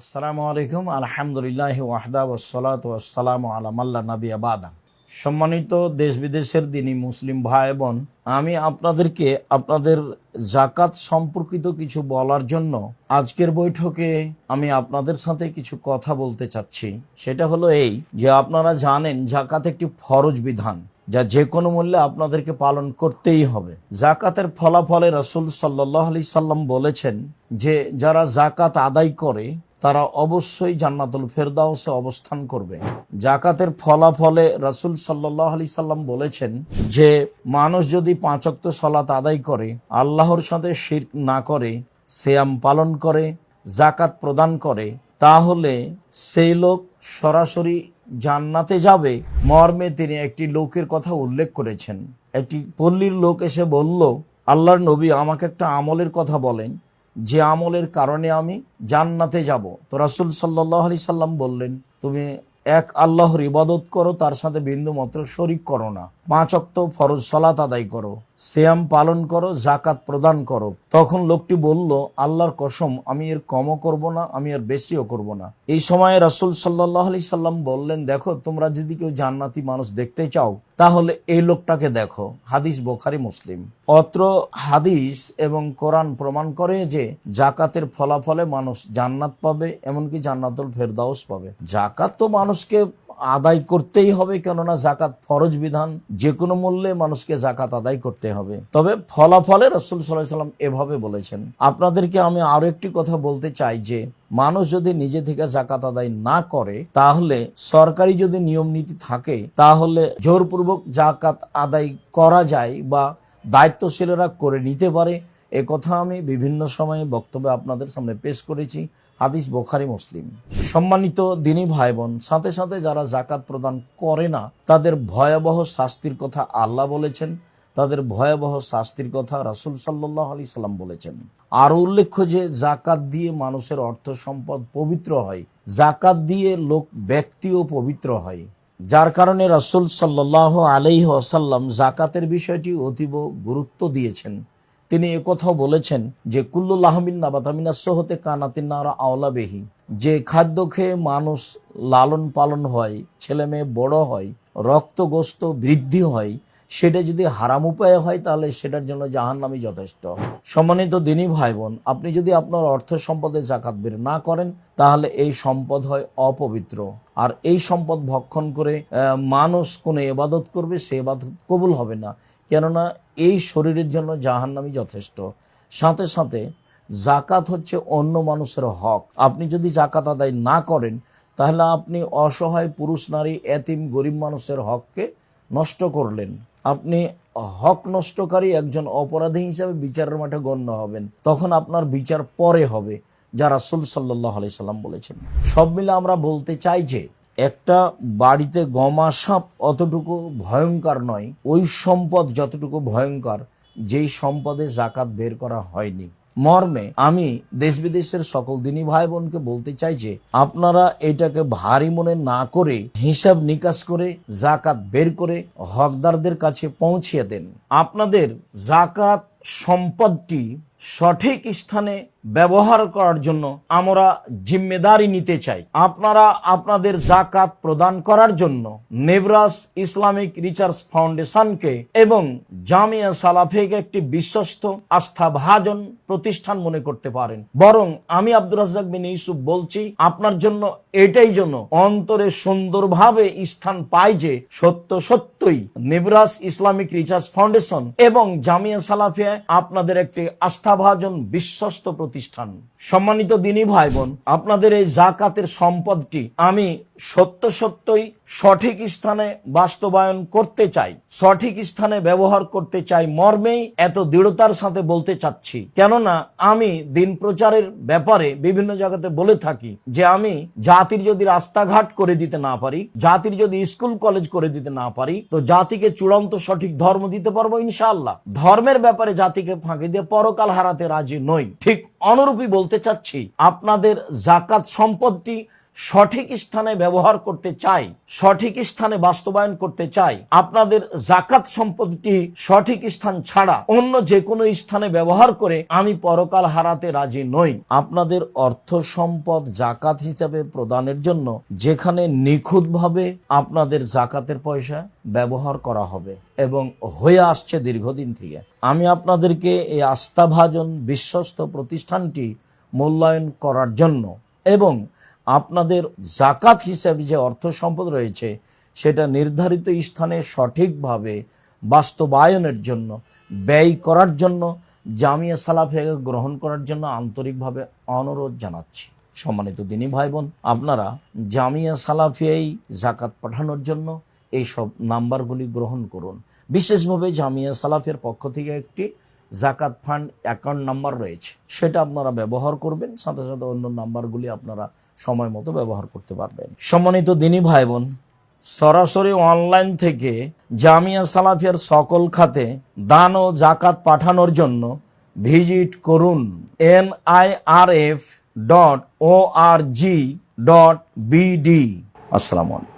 আসসালামু আলাইকুম, আলহামদুলিল্লাহ ওয়াহদা ওসালাত ওয়াসালাম আলামাল্লা নবী আবাদা সম্মানিত দেশ বিদেশের দিনই মুসলিম ভাই বোন, আমি আপনাদেরকে আপনাদের জাকাত সম্পর্কিত কিছু বলার জন্য আজকের বৈঠকে আমি আপনাদের সাথে কিছু কথা বলতে চাচ্ছি। সেটা হলো এই যে আপনারা জানেন জাকাত একটি ফরজ বিধান, যা যে কোনো মূল্যে আপনাদেরকে পালন করতেই হবে। জাকাতের ফলাফলে রসুল সাল্লাহ আলি সাল্লাম বলেছেন যে যারা জাকাত আদায় করে তারা অবশ্যই জান্নাতুল ফেরদাউসে অবস্থান করবে। জাকাতের ফলাফলে রাসুল সাল্লাহ আলি সাল্লাম বলেছেন যে, মানুষ যদি পাঁচক্ত সলাত আদায় করে, আল্লাহর সাথে শির না করে, সেয়াম পালন করে জাকাত প্রদান করে, তাহলে সেই লোক সরাসরি জান্নাতে যাবে। মর্মে তিনি একটি লোকের কথা উল্লেখ করেছেন। একটি পল্লীর লোক এসে বলল, আল্লাহর নবী আমাকে একটা আমলের কথা বলেন। যে আমলের কারণে আমি জান্নাতে যাব। তো রাসুল সাল্লাহ আলি সাল্লাম বললেন, তুমি এক আল্লাহর ইবাদত করো, তার সাথে বিন্দু মাত্র শরিক করো না। পাঁচ অক্ত ফরজ সলাত আদায় করো, সিয়াম পালন করো জাকাত প্রদান করো। তখন লোকটি বলল, আল্লাহর কসম, আমি এর কমও করব না, আমি এর বেশিও করব না। এই সময়ে রাসুল সাল্লাহ আলি সাল্লাম বললেন, দেখো, তোমরা যদি কেউ জান্নাতি মানুষ দেখতে চাও, তাহলে এই লোকটাকে দেখো। হাদিস বোখারি, মুসলিম। অত্র হাদিস এবং কোরআন প্রমাণ করে যে জাকাতের ফলাফলে মানুষ জান্নাত পাবে, এমনকি জান্নাতুল ফেরদাউস পাবে। জাকাত তো মানুষকে আদায় করতেই হবে, কেননা জাকাত ফরজ বিধান, যে কোনো মূল্যে মানুষকে জাকাত আদায় করতে হবে। তবে ফলাফলে রসুল সাল্লাহ সাল্লাম এভাবে বলেছেন। আপনাদেরকে আমি আরও একটি কথা বলতে চাই যে, মানুষ যদি নিজে থেকে জাকাত আদায় না করে, তাহলে সরকারি যদি নিয়ম নীতি থাকে, তাহলে জোরপূর্বক জাকাত আদায় করা যায় বা দায়িত্বশীলেরা করে নিতে পারে। এ কথা আমি বিভিন্ন সময়ে বক্তব্যে আপনাদের সামনে পেশ করেছি, হাদিস বোখারি, মুসলিম। সম্মানিত দিনী ভাই বোন সাথে সাথে যারা জাকাত প্রদান করে না, তাদের ভয়াবহ শাস্তির কথা আল্লাহ বলেছেন, তাদের ভয়াবহ শাস্তির কথা রাসুল সাল্লাহ আলি সাল্লাম বলেছেন। আরও উল্লেখ্য যে জাকাত দিয়ে মানুষের অর্থ সম্পদ পবিত্র হয় জাকাত দিয়ে লোক ব্যক্তিও পবিত্র হয়। যার কারণে রাসুল সাল্লাহ আলাইহ আসাল্লাম জাকাতের বিষয়টি অতীব গুরুত্ব দিয়েছেন। তিনি একথাও বলেছেন যে কুল্লুল আহমিন নাবাতামিনাস সোহতে কানাতিন নারা আওলা বেহি। যে খাদ্য খেয়ে মানুষ লালন পালন হয় ছেলে মেয়ে বড় হয় রক্তগ্রস্ত বৃদ্ধি হয় সেটা যদি হারাম উপায়ে হয়, তাহলে সেটার জন্য জাহান্নামই যথেষ্ট। সম্মানিত দিনী ভাই বোন আপনি যদি আপনার অর্থ সম্পদে জাকাত বের না করেন, তাহলে এই সম্পদ হয় অপবিত্র। আর এই সম্পদ ভক্ষণ করে মানুষ কোনো এবাদত করবে, সে এবাদত কবুল হবে না। কেননা এই শরীরের জন্য জাহান্নামই যথেষ্ট। সাথে সাথে জাকাত হচ্ছে অন্য মানুষের হক। আপনি যদি জাকাত আদায় না করেন, তাহলে আপনি অসহায় পুরুষ, নারী, এতিম, গরিব মানুষের হককে নষ্ট করলেন। আপনি হক নষ্টকারী একজন অপরাধী হিসাবে বিচারের মাঠে গণ্য হবেন। তখন আপনার বিচার পরে হবে, যা রাসুল সাল্লাহ সাল্লাম বলেছেন। সব মিলে আমরা বলতে চাই যে, একটা বাড়িতে গমা সাপ অতটুকু ভয়ঙ্কর নয়, ওই সম্পদ যতটুকু ভয়ঙ্কর, যেই সম্পদে জাকাত বের করা হয়নি। মর্মে আমি দেশ বিদেশের সকল দিনী ভাই বোনকে বলতে চাই যে আপনারা এটাকে ভারী মনে না করে হিসাব নিকাশ করে জাকাত বের করে হকদারদের কাছে পৌঁছিয়ে দেন। আপনাদের জাকাত সম্পদটি সঠিক স্থানে ব্যবহার করার জন্য আমরা জিম্মেদারি নিতে চাই। আপনারা আপনাদের জাকাত প্রদান করার জন্য নেবরাস ইসলামিক রিসার্চ ফাউন্ডেশনকে এবং জামিয়া সালাফেকে একটি বিশ্বস্ত আস্থাভাজন প্রতিষ্ঠান মনে করতে পারেন। বরং আমি আব্দুর রাজ্জাক বিন ইউসুফ বলছি, আপনার জন্য এটাই জন্য অন্তরে সুন্দরভাবে স্থান পায় যে সত্য সত্য সত্যই নেবরাস ইসলামিক রিসার্চ ফাউন্ডেশন এবং জামিয়া সালাফিয়া আপনাদের একটি আস্থাভাজন বিশ্বস্ত প্রতিষ্ঠান। সম্মানিত দিনী ভাই বোন আপনাদের এই জাকাতের সম্পদটি আমি সত্য সত্যই সঠিক স্থানে বাস্তবায়ন করতে চাই, সঠিক স্থানে ব্যবহার করতে চাই মর্মেই এত দৃঢ়তার সাথে বলতে চাচ্ছি। কেননা আমি দিন প্রচারের ব্যাপারে বিভিন্ন জায়গাতে বলে থাকি যে আমি জাতির যদি রাস্তাঘাট করে দিতে না পারি, জাতির যদি স্কুল কলেজ করে দিতে না পারি, তো জাতিকে চূড়ান্ত সঠিক ধর্ম দিতে পারব ইনশাআল্লাহ। ধর্মের ব্যাপারে জাতিকে ফাঁকি দিয়ে পরকাল হারাতে রাজি নই। ঠিক অনুরূপী বলতে চাচ্ছি, আপনাদের জাকাত সম্পদটি সঠিক স্থানে ব্যবহার করতে চাই, সঠিক স্থানে বাস্তবায়ন করতে চাই, আপনাদের জাকাত সম্পদটি সঠিক স্থান ছাড়া অন্য যে কোনো স্থানে ব্যবহার করে আমি পরকাল হারাতে রাজি নই। আপনাদের অর্থ সম্পদ জাকাত হিসাবে প্রদানের জন্য যেখানে নিখুঁতভাবে আপনাদের জাকাতের পয়সা ব্যবহার করা হবে এবং হয়ে আসছে দীর্ঘদিন থেকে। আমি আপনাদেরকে এই আস্থাভাজন বিশ্বস্ত প্রতিষ্ঠানটি মূল্যায়ন করার জন্য এবং আপনাদের জাকাত হিসাবে যে অর্থ সম্পদ রয়েছে, সেটা নির্ধারিত স্থানে সঠিকভাবে বাস্তবায়নের জন্য, ব্যয় করার জন্য, জামিয়া সালাফিয়াকে গ্রহণ করার জন্য আন্তরিকভাবে অনুরোধ জানাচ্ছি। সম্মানিত দিনী ভাই বোন আপনারা জামিয়া সালাফিয়াই জাকাত পাঠানোর জন্য এই সব নাম্বারগুলি গ্রহণ করুন। বিশেষভাবে জামিয়া সালাফের পক্ষ থেকে একটি জাকাত ফান্ড অ্যাকাউন্ট নাম্বার রয়েছে। সেটা আপনারা ব্যবহার করবেন, সাথে সাথে অন্য নাম্বারগুলি আপনারা সময় মতো ব্যবহার করতে পারবেন। সম্মানিত দিনী ভাই বোন সরাসরি অনলাইন থেকে জামিয়া সালাফিয়ার সকল খাতে দান ও জাকাত পাঠানোর জন্য ভিজিট করুন N I R F dot O R G dot BD. আসসালামু আলাইকুম।